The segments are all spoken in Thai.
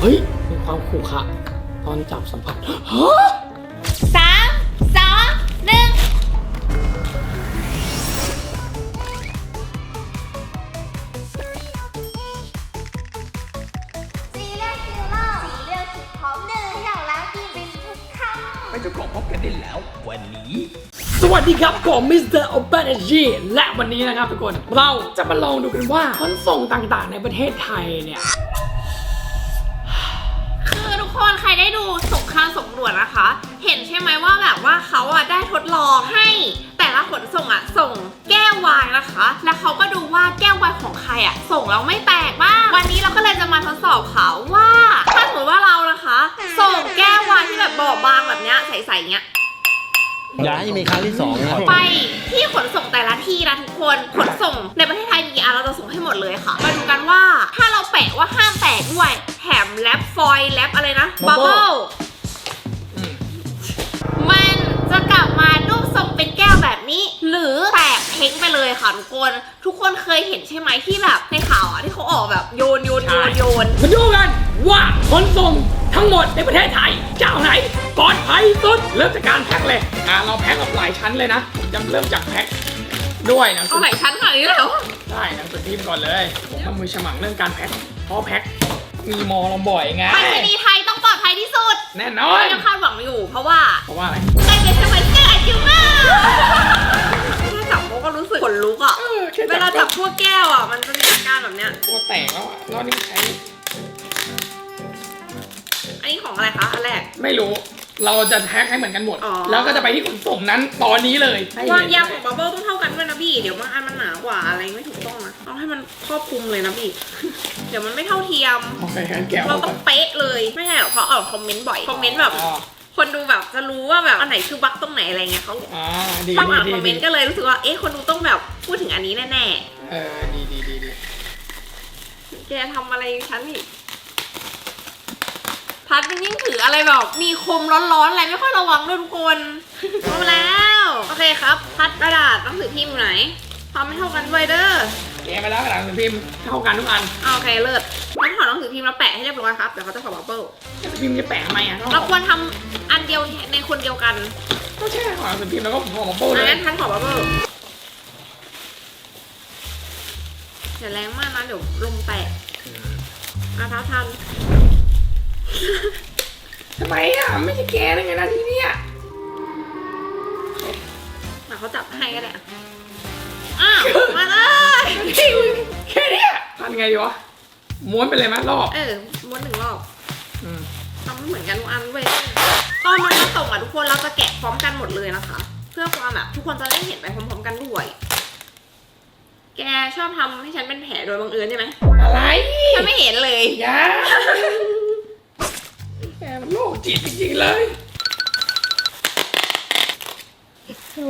เฮ้ยมีความขรุขระตอนจับสัมผัสฮะสามสองหนึ่งสีเลือดคิวเลอร์สีเลือดคิดพร้อมหนึ่งอย่างล้างกินเป็นทุกคำ ไม่จะขอพบกันได้แล้ววันนี้ สวัสดีครับผมมิสเตอร์โอเปนจีและวันนี้นะครับทุกคน เราจะมาลองดูกันว่าขนส่งต่างๆ ในประเทศไทยเนี่ย สงครามสำรวจนะคะ เห็นใช่ไหมว่าแบบว่าเขาอะได้ทดลองให้แต่ละขนส่งอะส่งแก้ววายนะคะ แล้วเขาก็ดูว่าแก้ววายของใครอะส่งแล้วไม่แตกบ้างวันนี้เราก็เลยจะมาทดสอบเขาว่า ถ้าสมมติว่าเรานะคะ ส่งแก้ววายที่แบบบอบบางแบบเนี้ยใสๆเนี้ยอย่าให้มีครั้งที่สองนะไปที่ขนส่งแต่ละที่นะทุกคนขนส่งในประเทศไทยมีกี่อันเราจะส่งให้หมดเลยค่ะมาดูกันว่าถ้าเราแปะว่าห้ามแตกด้วย แถมแรปฟอยล์แรปอะไรนะ บับเบิ้ลอืมมันจะกลับมารูปทรงเป็นแก้วแบบนี้ หรือแตกเพ้งไปเลยค่ะทุกคน ทุกคนเคยเห็นใช่ไหมที่แบบในข่าวอะที่เขาออกแบบโยนโยนโยนโยน มาดูกันว่าขนส่งทั้งหมดในประเทศไทย เจ้าไหนปลอดภัยสุด เริ่มจากการแพ็คเลยอ่าเราแพ็คกับหลายชั้นเลยนะจะเริ่มจากแพ็คด้วยหนังสืเอาไหนชั้นขนาดนี้เลยเหรอ ได้หนังสือพิมพ์ก่อนเลยผมทำมือฉมังเรื่องการแพ็คเพราะแพ็ค มีมอเราบ่อยไง ไปรษณีย์ไทยต้องปลอดภัยที่สุดแน่นอเรานยังคาดหวังอยู่ เพราะว่าเพราะว่าอะไรใกล้เป็นสมัยแก้อายุมากแค่จับเขาก็รู้สึกขนลุกอะเออแค่เวลาจับพวกแก้วอะ มันจะมีอาการแบบเนี้ย ตัวแตกแล้วอะแล้วนี่ใช้ อันนี้ของอะไรคะ อันแรก ไม่รู้ เราจะแพ็คให้เหมือนกันหมด อ๋อ แล้วก็จะไปที่ขนส่งนั้นตอนนี้เลยให้วางเห็นยางของบับเบิ้ลต้องเท่ากันด้วยนะพี่ เดี๋ยวบางอันมันหนากว่าอะไรไม่ถูกต้องนะ เอาให้มันครอบคลุมเลยนะพี่ เดี๋ยวมันไม่เท่าเทียม โอเคงั้นแกะอเราอกต้ก่อองนเป๊ะเลย ไม่ใช่หรอกเพราะอ่านคอมเมนต์บ่อย คอมเมนต์แบบ อ๋อคนดูแบบจะรู้ว่าแบบอันไหนคือบั๊กตรงไหนอะไรเงี้ยเขาอ่าดีชอบดีอ่านดีคอมเมดีนต์ก็เลยรู้สึกว่า เอ๊ะ คนดูต้องแบบพูดถึงอันนี้แน่เออดีดีดีดีๆ แกทำอะไรฉันอีกพัดมันยิ่งถืออะไรแบบ มีคมร้อนๆ อะไรไม่ค่อยระวังด้วยทุกคนเอามาแล้ว โอเคครับ พัดกระดาษหนังสือพิมพ์อยู่ไหนทำไม่เท่ากันด้วยเด้อ แกะไปแล้วกระดาษหนังสือพิมพ์เท่ากันทุกอันอ่าโอเคเลิศพัดถอดหนังสือพิมพ์แล้วแปะให้เรียบร้อยครับ เดี๋ยวเขาจะขอบับเบิ้ลหนังสือพิมพ์จะแปะทำไมอะเราควรทำอันเดียวในคนเดียวกันก็แช่ห่อหนังสือพิมพ์แล้วก็ห่อมาโป้เลอันยนั้นพัดขอบับเบิ้ลอย่าแรงมากนะเดี๋ยวลมแตกอาท้าทัน ทำไมอะไม่ใช่แกได้ไงนะที่เนี่ยอะเขาจับให้ก็ได้อะอ้าว มาเลย แค่เนี้ยทำยังไงดีวะม้วนไปเลยมั้ยรอบเออม้วนหนึ่งรอบอืมทำไม่เหมือนกันทุกอันเว้ยตอนมันมาส่งอะทุกคนเราจะแกะพร้อมกันหมดเลยนะคะ เพื่อความแบบทุกคนจะได้เห็นไปพร้อมๆกันด้วย แกชอบทำให้ฉันเป็นแผลโดยบังเอิญใช่ไหมอะไรฉันไม่เห็นเลย อยาแกมันโรคจิตจริงๆเลย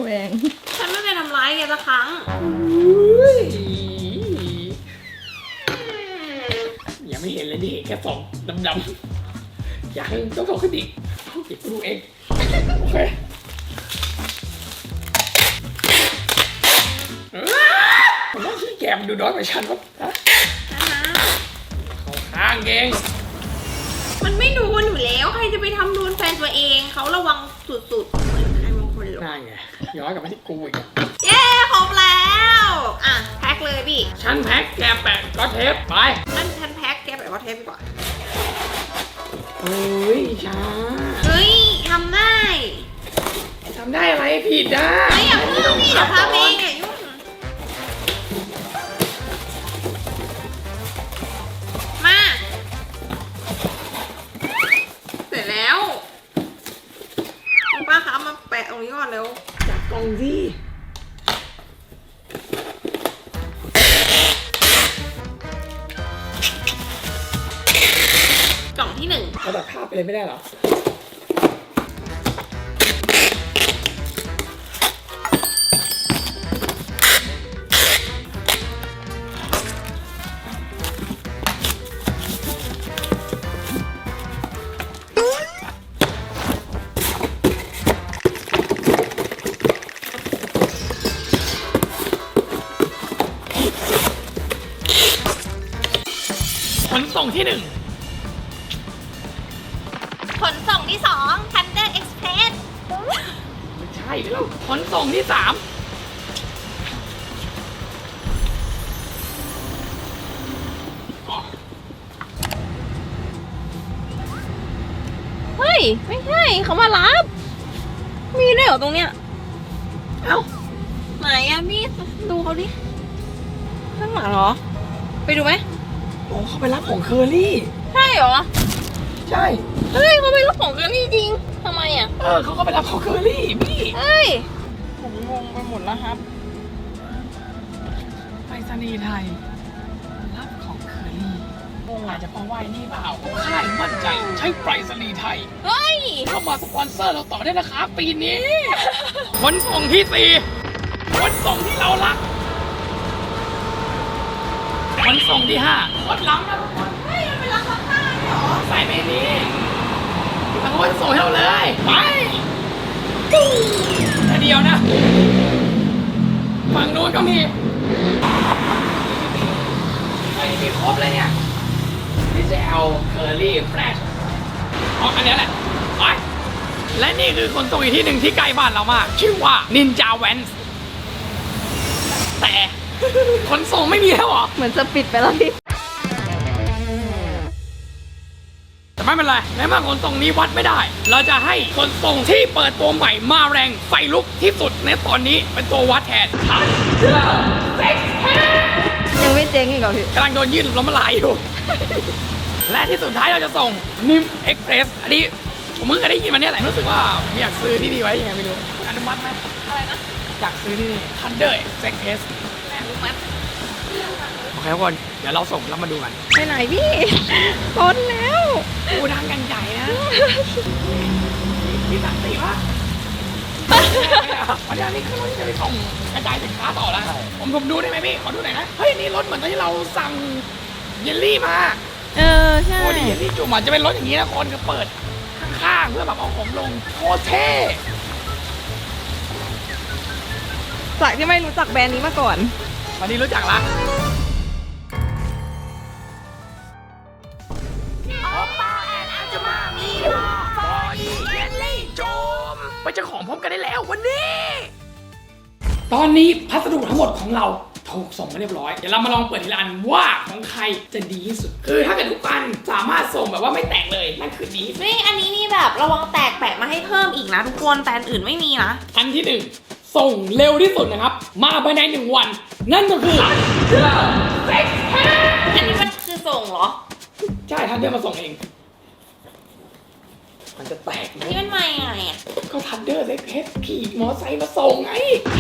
แหวงฉันไม่ไปทำร้ายแกสักครั้ง อุ้ย ไม่เห็นเลยนี่เห็นแค่สองดำๆยังต้องส่งขึ้นอีกเดี๋ยวกูดูเองโอเคผมว่าที่แกมันดูน้อยกว่าฉันวะฮะเขาข้างเองมันไม่โดนอยู่แล้วใครจะไปทำโดนแฟนตัวเอง เขาระวังสุดๆเหมือนใครบางคนหรอกน่าไงย้อนกลับมาที่กูอีกอะเย้ครบแล้ว อะ แพ็คเลยพี่ ฉันแพ็คแกแปะก็เทปไปนั่น เทปดีกว่าเฮ้ยช้าเฮ้ยทำได้ทำได้อะไรผิดอะไม่อย่าเพิ่งนี่เดี๋ยวทำเองอย่ายุ่ง หรอ ขนส่งที่หนึ่ง ไม่ใช่เขามารับ มีด้วยเหรอตรงเนี้ย เอ้าไหนอะพี่ดูเขาดิข้างหลังเหรอ ไปดูไหมโอ้เขาไปรับของเคอรี่ ใช่เหรอ ใช่ เฮ้ยเขาไปรับของกันนี่จริงทำไมอะเออเขาก็ไปรับของเคอรี่พี่ เฮ้ยผมงงไปหมดแล้วครับ ไปรษณีย์ไทย งงอาจจะเพราะว่าไอ้นี่เปล่าค่ายมั่นใจใช้ไปรษณีย์ไทย เฮ้ย เข้ามาสปอนเซอร์เราต่อได้นะครับปีนี้ ขนส่งที่สี่ขนส่งที่เรารักขนส่งที่ห้าขนหลังนะทุกคนเฮ้ยมันเป็นรักข้างหน้าเหรอใส่เมนี้ทางขนส่งให้เราเลย ไปตู้แต่เดียวนะ ฝั่งนู้นก็มีไอ้มีครบเลยเนี่ย ดีเจลเคอรี่แฟลชอ๋ออันเนี้ยแหละไปและนี่คือคนส่งอีกที่หนึ่งที่ใกล้บ้านเรามาก ชื่อว่านินจาแวนแต่คนส่งไม่มีแล้วเหรอ เหมือนจะปิดไปแล้วพี่ แต่ไม่เป็นไรในเมื่อคนส่งนี้วัดไม่ได้ เราจะให้คนส่งที่เปิดตัวใหม่มาแรงไฟลุกที่สุดในตอนนี้เป็นตัววัดแทนทันเดอร์เซ็กแทนยังไม่เจ๊งอีกเหรอพี่กำลังโดนยื่นล้มละลายอยู่ และที่สุดท้ายเราจะส่งนิมเอ็กเพรสอันนี้ผมมึงก็ได้ยินมาเนี่ยแหละรู้สึกว่าอยากซื้อที่นี่ไว้ยังไงไม่รู้อนุมัติไหมอะไรนะอยากซื้อที่นี่ทันเดอร์เอ็กเพรสอนุมัติโอเคทุกคนเดี๋ยวเราส่งแล้วมาดูกันไปไหนพี่ต้นแล้วกูดังกันใหญ่นะมีสักสี่ปะวันนี้อันนี้คือเราจะไปส่งกระจายสินค้าต่อแล้วผมผมดูได้ไหมพี่ขอดูหน่อยนะเฮ้ยนี่รถเหมือนตอนที่เราสั่ง เยลลี่มาเออใช่โอ้ดีที่จุ่มอาจจะเป็นรถอย่างนี้นะคนก็เปิดข้างๆเพื่อแบบเอาของลงโคตรเท่จากที่ไม่รู้จักแบรนด์นี้มาก่อนตอนนี้รู้จักละโอป้าแอนอาจมามีบอดี้เยลลี่จุ่มไปเจ้าของพร้อมกันได้แล้ววันนี้ ตอนนี้พัสดุทั้งหมดของเรา ถูกส่งมาเรียบร้อย เดี๋ยวเรามาลองเปิดทีละอันว่าของใครจะดีที่สุด คือถ้าเกิดทุกอันสามารถส่งแบบว่าไม่แตกเลยนั่นคือดีที่สุดนี่อันนี้นี่แบบระวังแตกแปะมาให้เพิ่มอีกนะทุกคนแต่อันอื่นไม่มีนะ อันที่หนึ่งส่งเร็วที่สุดนะครับ มาภายในหนึ่งวัน นั่นก็คืออันนี้มันคือส่งเหรอ ใช่ทันเดอร์มาส่งเอง มันจะแตกไหมอันนี้มันมายังไงอะก็ทันเดอร์เซ็กเพสขี่มอไซค์มาส่งไง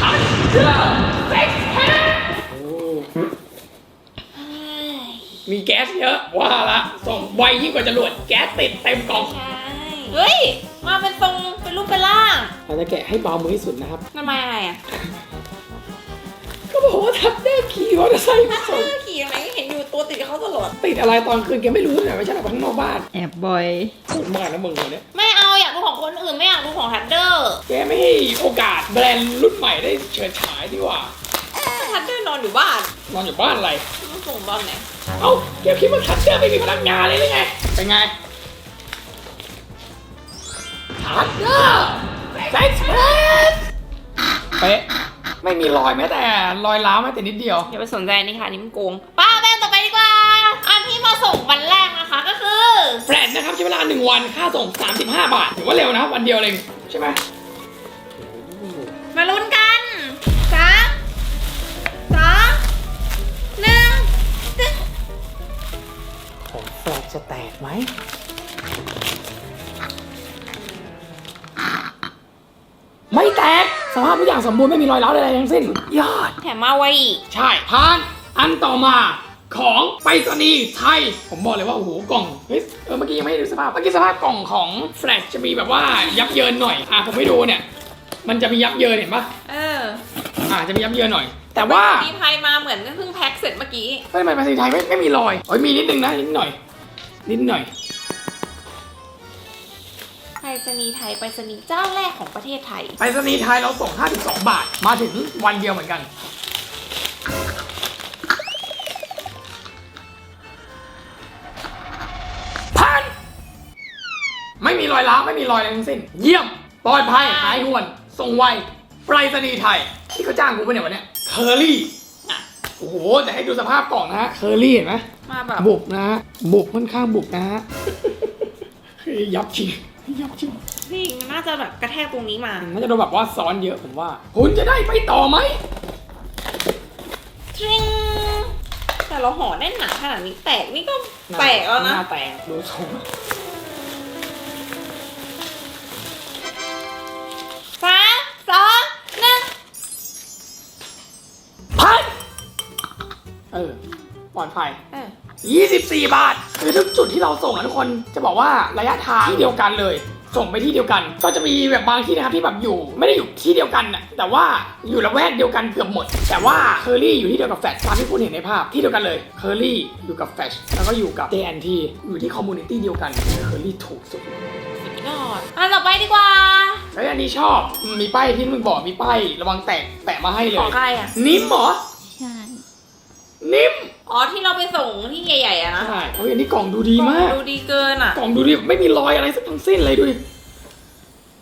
ทันเดอร์เซ็กเพส มีแก๊สเยอะ ว่าละส่งไวยิ่งกว่าจรวดแก๊สติดเต็มกล่องใช่เฮ้ย มาเป็นทรงเป็นรูปเป็นร่างเราจะแกะให้เบามือที่สุดนะครับมันมายังไงอะก็บอกว่าทันเดอร์ขี่มอเตอร์ไซค์มาส่งขี่ยังไงเห็นอยู่ตัวติดกับเขาตลอดติดอะไรตอนคืนแกไม่รู้เลยไม่ใช่หรอข้างนอกบ้านแอบบ่อยพูดมากนะมึงคนเนี้ยไม่เอาอยากดูของคนอื่นไม่อยากดูของทันเดอร์แกไม่ให้โอกาสแบรนด์รุ่นใหม่ได้เฉิดฉายดีกว่าทันเด อร์นอนอยู่บ้านนอนอยู่บ้านอะไรมันส่งตอนไหนเอ้าแกคิดว่าทัชเชอร์ไม่มีพลังงานเลยหรือไง เป็นไงทัชเชอร์เซ็กซ์เพรสเป๊ะไม่มีรอยแม้แต่รอยร้าวแม้แต่นิดเดียว อย่าไปสนใจนี่ค่ะนี่มันโกงป้าแบนต่อไปดีกว่า อันที่มาส่งวันแรกนะคะก็คือแฟลตนะครับใช้เวลา1วันค่าส่ง 35 บาทถือว่าเร็วนะวันเดียวเลยใช่ไหมมาลุ้นกัน แฟลตจะแตกไหม ไม่แตก สภาพทุกอย่างสมบูรณ์ไม่มีรอยร้าวใดๆทั้งสิ้น ยอด แถมมาไวอีก ใช่พาน อันต่อมาของไปรษณีย์ไทย ผมบอกเลยว่า โอ้โห กล่องเฮ้ยเออเมื่อกี้ยังไม่ได้ดูสภาพ เมื่อกี้สภาพกล่องของแฟลชจะมีแบบว่ายับเยินหน่อย อะผมไม่ดูเนี่ย มันจะมียับเยินเห็นปะเอออะจะมียับเยินหน่อย แต่ว่า มีไทยมาเหมือนเพิ่งแพ็คเสร็จเมื่อกี้ทำไมไปรษณีย์ไทยไม่ไม่มีรอยโอ้ยมีนิดนึงนะนิดหน่อย นิดหน่อยไปรษณีย์ไทยไปรษณีย์เจ้าแรกของประเทศไทย ไปรษณีย์ไทยเราส่ง 52 บาท มาถึงวันเดียวเหมือนกัน พัน ไม่ไม่มีรอยร้าวไม่มีรอยอะไรทั้งสิ้น เยี่ยม ปลอดภัยหายห่วน ส่งไว ไปรษณีย์ไทย ที่เขาจ้างกูไปเนี่ยวันเนี้ยเคอรี่ อะ โอ้โห แต่ให้ดูสภาพกล่องนะฮะ เคอรี่เห็นไหม มาแบบบุกนะฮะบุกค่อนข้างบุกนะฮะยับจริงยับจริงนี่น่าจะแบบกระแทกตรงนี้มา น่าจะโดนแบบว่าซ้อนเยอะผมว่า คุณจะได้ไปต่อไหมทริงแต่เราห่อแน่นหนาขนาดนี้แตกนี่ก็แตกแล้วหนะน้าแตกดูทรงสามสองหนึ่งพันเออปลอดภัยเออ 24 บาท คือทุกจุดที่เราส่งนะทุกคนจะบอกว่าระยะทางที่เดียวกันเลย ส่งไปที่เดียวกัน ก็จะมีแบบบางที่นะครับที่แบบอยู่ ไม่ได้อยู่ที่เดียวกันน่ะแต่ว่าอยู่ละแวกเดียวกันเกือบหมด แต่ว่าเคอรี่อยู่ที่เดียวกับแฟชตามที่คุณเห็นในภาพที่เดียวกันเลยเคอรี่อยู่กับแฟชแล้วก็อยู่กับ JNT อยู่ที่คอมมูนิตี้เดียวกันเคอรี่ถูกสุดยอดอันต่อไปดีกว่าแล้วอันนี้ชอบ มีป้ายที่มึงบอกมีป้ายระวังแตกแปะมาให้เลขอยงใครอะ นิ่มเหรอ ใช่ นิ่ม อ๋อที่เราไปส่งที่ใหญ่ๆอะนะใช่เฮ้ยอันนี้กล่องดูดีมาก ดูดีเกินอะกล่องดูดิไม่มีรอยอะไรสักทั้งสิ้นเลยดูดิ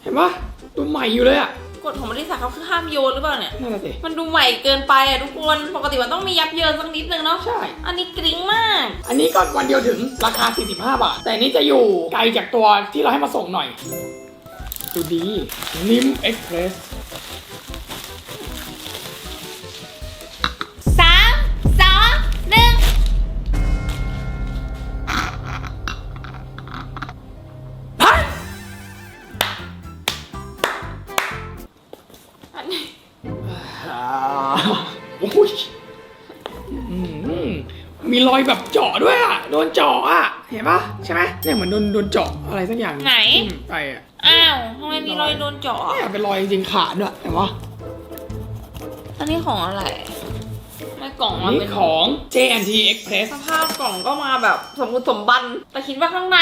เห็นปะดูใหม่อยู่เลยอะกฎของบริษัทเขาคือห้ามโยนหรือเปล่าเนี่ยนั่นแหละสิ มันดูใหม่เกินไปอะทุกคน ปกติมันต้องมียับเยินสักนิดนึงเนาะ ใช่ อันนี้กริ้งมาก อันนี้ก็วันเดียวถึงราคา 45 บาท แต่อันนี้จะอยู่ไกลจากตัวที่เราให้มาส่งหน่อย ดูดี นิมเอ็กเพรสส โอ้ยอืมมีรอยแบบเจาะด้วยอะ โดนเจาะอะ เห็นปะใช่ไหมเนี่ยเหมือนโดนโดนเจาะอะไรสักอย่างไหน อืมไปอะอ้าวทำไมมีรอยโดนเจาะอะเนี่ยเป็นรอยจริงๆขาดด้วยเห็นปะอันนี้ของอะไรไม่กล่องมานี่เป็นของ JNT Express สภาพกล่องก็มาแบบสมบูรณ์สมบัน แต่คิดว่าข้างใน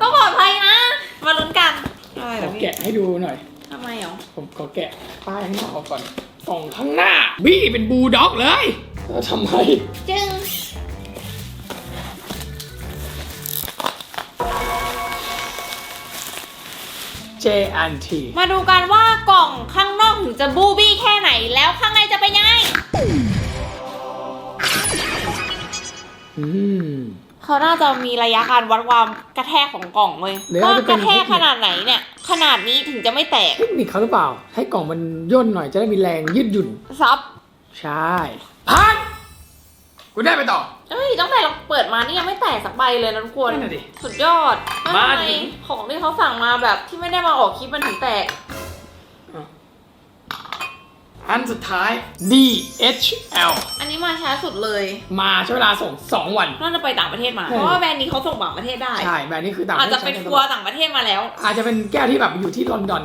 ก็ปลอดภัยนะ มาลุ้นกัน อะไรขเหรออพี่แกะให้ดูหน่อย ทำไมเหรอผมขอแกะป้ายข้างหน้าออกก่อน กล่องข้างหน้า บี้เป็นบูลด็อกเลยแล้วทำไม จึง JNT มาดูกันว่ากล่องข้างนอกถึงจะบูบี้แค่ไหนแล้วข้างในจะเป็นยังไงอืม เขาน่าจะมีระยะการวัดความกระแทกของกล่องเลยหรือว่าอาจจะกเป็น ระแทกขนาดไหนเนี่ย ขนาดนี้ถึงจะไม่แตก เทคนิคเขาหรือเปล่า ให้กล่องมันย่นหน่อยจะได้มีแรงยืดหยุ่น ซับใช่พันกูได้ไปต่อ เอ้ยตั้งแต่เราเปิดมานี่ยังไม่แตกสักใบเลยนะทุกคน นั่นน่ะดิสุดยอดแล้วมาทำไมถึงของที่เขาสั่งมาแบบที่ไม่ได้มาออกคลิปมันถึงแตก อันสุดท้าย DHL อันนี้มาช้าสุดเลย มาใช้เวลาส่ง2วัน น่าจะไปต่างประเทศมาใช่เพราะว่าแบรนด์นี้เขาส่งต่างประเทศได้ ใช่ แบรนด์นี้คือต่างอาจจะปไประเทศทัวร์ต่างประเทศมาแล้ว อาจจะเป็นแก้วที่แบบอยู่ที่ลอนดอน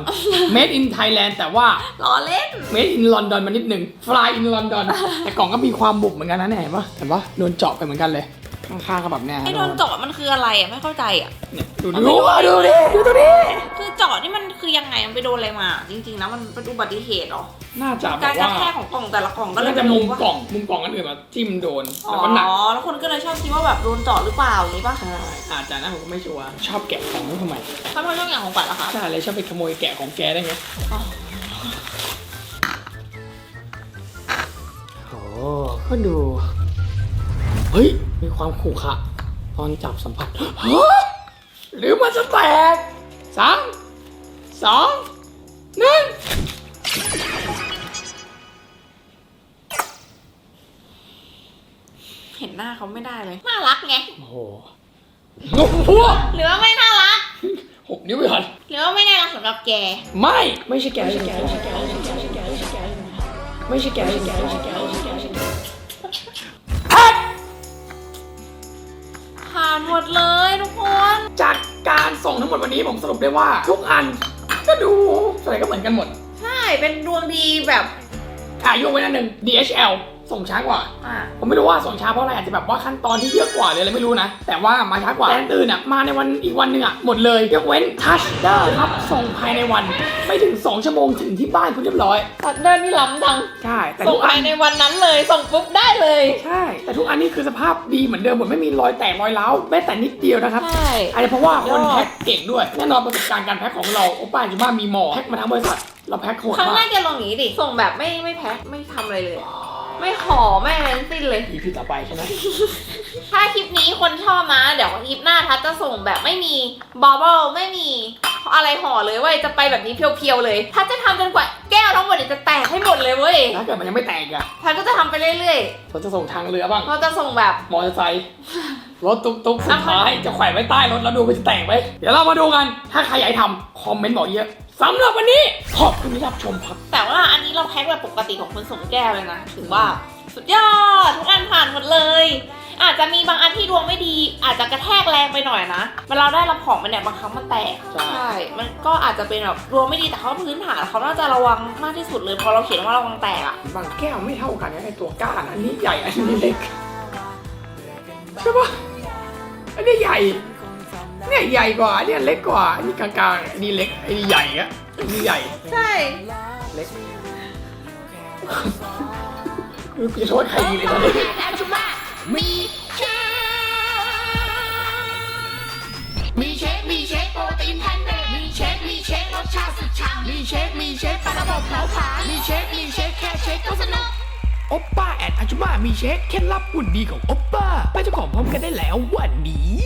Made in Thailand แต่ว่า ล้อเล่น Made in London มานิดหนึ่ง Fly in London แต่กล่องก็มีความบุบเหมือนกันนะเนี่ยเห็นปะเห็นปะโดนเจาะไปเหมือนกันเลย ข้างๆก็แบบเนี้ยไอ้โดนเจาะมันคืออะไรอะไม่เข้าใจอะเนี่ยดูดูดูดิดูตัวนี้คือเจาะนี่มันคือยังไงมันไปโดนอะไรมา จริงๆนะมันเป็นอุบัติเหตุเหรอน่าจะแบการบกระว่าแทกของกล่องแต่ละกล่องก็เลยน่าจะเป็นมุมว่ากล่องมุมกล่องอันอื่นมาจิ้มโดนอ๋แล้วก็หนัก อแล้วคนก็เลยชอบคิดว่าแบบโดนเจาะหรือเปล่าอย่างนี้ป่ะใช่อาจจะนะผมก็ไม่ชัวร์ชอบแกะของทำไมถ้าไม่ชอบอย่างของปัดเหรอคะใช่เลยชอบไปขโมยแกะของแกได้ไงอ๋อโอ้ก็ดู เฮ้ย มีความขรุขระตอนจับสัมผัสฮะหรือมันจะแตกสามสองหนึ่งเห็นหน้าเขาไม่ได้เลย น่ารักไง โอ้โหโอ้โหหรือว่าไม่น่ารัก หกนิ้วไปก่อนหรือว่าไม่น่ารักสำหรับแก ไม่ ไม่ใช่แกไม่ใช่แกไม่ใช่แกไม่ใช่แกไม่ใช่แกไม่ใช่แกไม่ใช่แกานหมดเลยทุกคน จากการส่งทั้งหมดวันนี้ผมสรุปได้ว่า ทุกอันก็ดูส่วนใหญ่ก็เหมือนกันหมด ใช่ เป็นดวงดีแบบอะยกไว้นั่นหนึ่ง DHL ส่งช้ากว่า อ่า ผมไม่รู้ว่าส่งช้าเพราะอะไรอาจจะแบบว่าขั้นตอนที่เยอะกว่าหรืออะไรไม่รู้นะ แต่ว่ามาช้ากว่าแต่อันอื่นอะมาในวันอีกวันหนึ่งอะหมดเลยยกเว้นทัชเดอร์ครับส่งภายในวันไม่ถึง 2 ชั่วโมงถึงที่บ้านคุณเรียบร้อย ตัดเดินนี่ล้ำดัง ใช่แต่ส่ทุงกอัภายนในวันนั้นเลย ส่งปุ๊บได้เลย ใช่ แต่ทุกอันนี่คือสภาพดีเหมือนเดิมหมดไม่มีรอยแตกรอยร้าวแม้แต่นิดเดียวนะครับ ใช่ อาจจะเพราะว่าคนยอดแพ็คเก่งด้วยแน่นอนประสบการณ์การแพ็คของเราโอป้าจูบ้ามีหมอแพ็คมาทั้งบริษัทเราแพ็คโหดครั้งแรมากกแกลองอย่างนี้ดิ ส่งแบบไม่ไม่แพ็คไม่ทำอะไรเลย ไม่ขอไม่อะไรทั้งสิ้นเลย อีพีต่อไปใช่ไหมถ้าคลิปนี้คนชอบนะ เดี๋ยวคลิปหน้าทัศน์จะส่งแบบไม่มีบอบเบิลไม่มีอะไรห่อเลยเว้ยจะไปแบบนี้เพียวๆเลยทัศน์จะทำจนกว่าแก้วทั้งหมดเนี่ยจะแตกให้หมดเลยเว้ยถ้าเกิดมันยังไม่แตกอะทัศน์ก็จะทำไปเรื่อยเราจะส่งทางเรือบ้าง ๆเราจะส่งแบบ มอเตอร์ไซค์รถตุ๊กตุ๊กสุดท้ายจะแขวนไว้ใต้รถแล้วดูมันจะแตกไหมเดี๋ยวเรามาดูกัน ถ้าใครอยากให้ทำคอมเมนต์บอกเยอะ สำหรับวันนี้ขอบคุณที่รับชมครับ แต่ว่าอันนี้เราแพ็คแบบปกติของคนส่งแก้วเลยนะ ถือว่าสุดยอดทุกอันผ่านหมดเลย อาจจะมีบางอันที่ดวงไม่ดี อาจจะกระแทกแรงไปหน่อยนะเวลาเราได้รับของมันเนี่ยบางครั้งมันแตกใช่มันก็อาจจะเป็นแบบดวงไม่ดีแต่เขาพื้นฐานเขาน่าจะระวังมากที่สุดเลยพอเราเขียนว่าระวังแตกอะบางแก้วไม่เท่ากันนะไอตัวก้านอันนี้ใหญ่อันนี้เล็กใช่ปะอันนี้ใหญ่ เนี่ยใหญ่กว่าอันนี้เล็กกว่าอันนี้กลางๆอันนี้เล็กอันนี้ใหญ่อะอันนี้ใหญ่ใช่เล็กคือพี่โทษใครดีเลยตอนนี้อาจุมามีเชคมีเชคมีเชคโปรตีนแพนเนตมีเชคมีเชครสชาติสุดฉ่ำมีเชคมีเชคปลาระบบเผาผลาญมีเชคมีเชคแค่เชคก็สนุกโอปป้าแอนอาจุมามีเช็คเคล็ดลับหุ่นดีของโอปป้าไปเจ้าของพร้อมกันได้แล้ววันนี้